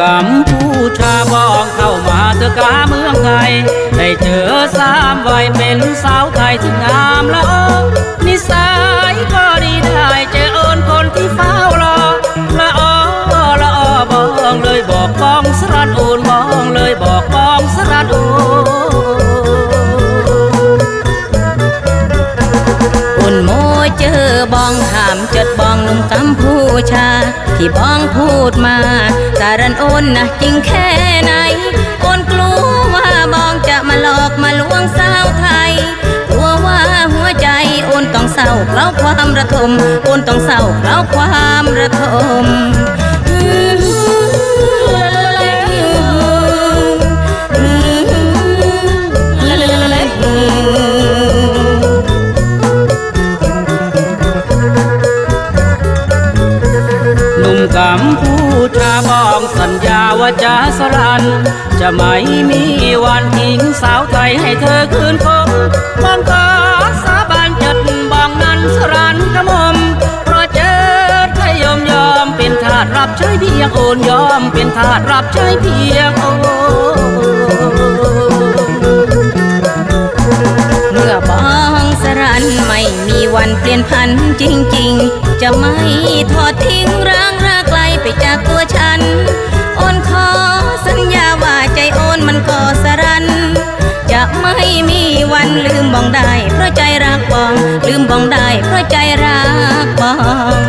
กัมพูชาบ้องเข้ามาเถอะกาเมืองไทย ได้เจอสามวัยเป็นสาวไทยที่งามละออนิสัยก็ดีได้เจอโอนคนที่เฝ้ารอละออละออบ้องเลยบอกบ้องสรันอูนบ้องเลยบอกบ้องสรันอูนอุ่นโมเจอบ้องหามจดบ้องนุ่มกัมพูชา ที่บองพูดมาสารันโอนนะจริงแค่ไหน โอนกลัวว่าบองจะมาหลอกมาลวงสาวไทย กลัวว่าหัวใจโอนต้องเศร้าเพราะความระทม โอนต้องเศร้าเพราะความระทม สรัน จะไม่มีวันทิ้งสาวไทยให้เธอคืนคงบองก็สาบานจัดบองนั้นสรันกระมมเพราะเจอไทยยอมยอมเป็นทาสรับใช้เพียงโอนยอมเป็นทาสรับใช้เพียงโอนเมื่อบองสรันไม่มีวันเปลี่ยนพันจริง ๆ จะไม่ทอดทิ้ง มันลืมบ้องได้เพราะใจรักบอง ลืมบ้องได้เพราะใจรักบอง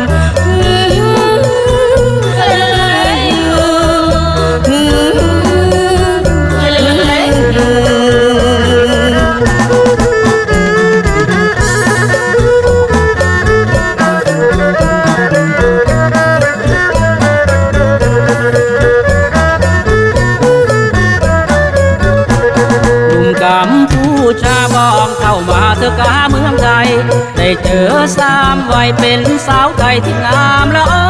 หนุ่มกัมพู เธอกาเมืองไทยได้เจอสามวัยเป็นสาวไทยที่งามละออ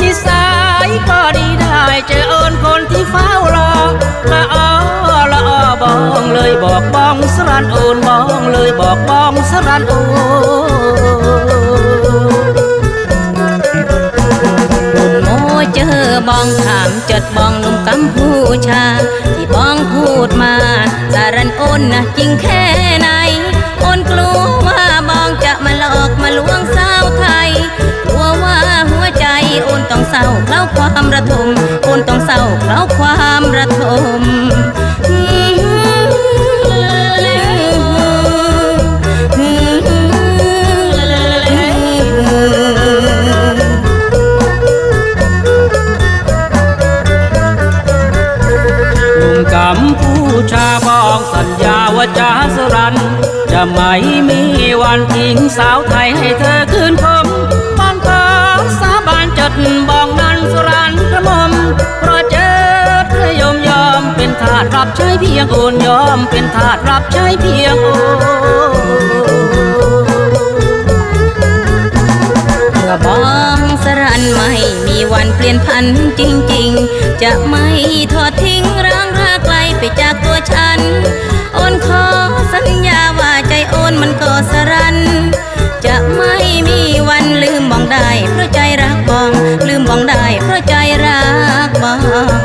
นิสัยก็ดีได้เจอโอนคนที่เฝ้ารอละออละออบองเลยบอกบองสรันโอนบองเลยบอกบองสรันโอนโมเจอบองถามจดบองหนุ่มกัมพูชา ที่บองพูดมาสารันโอนนะจริงแค่ไหน ราเพราะความระทมหนุ่มกัมพูชาบองสัญญาว่าจะสรัน จะไม่มีวันทิ้งสาวไทยให้เธอคืนคม ยงโอนยอมเป็นทาสรับใช้เพียงโอบองสรันไม่มีวันเปลี่ยนพันจริง ๆ จะไม่ทอดทิ้งร่างรักไกลไปจากตัวฉัน โอนขอสัญญาว่าใจโอนมันก็สรัน จะไม่มีวันลืมบองได้เพราะใจรักบอง ลืมบองได้เพราะใจรักบอง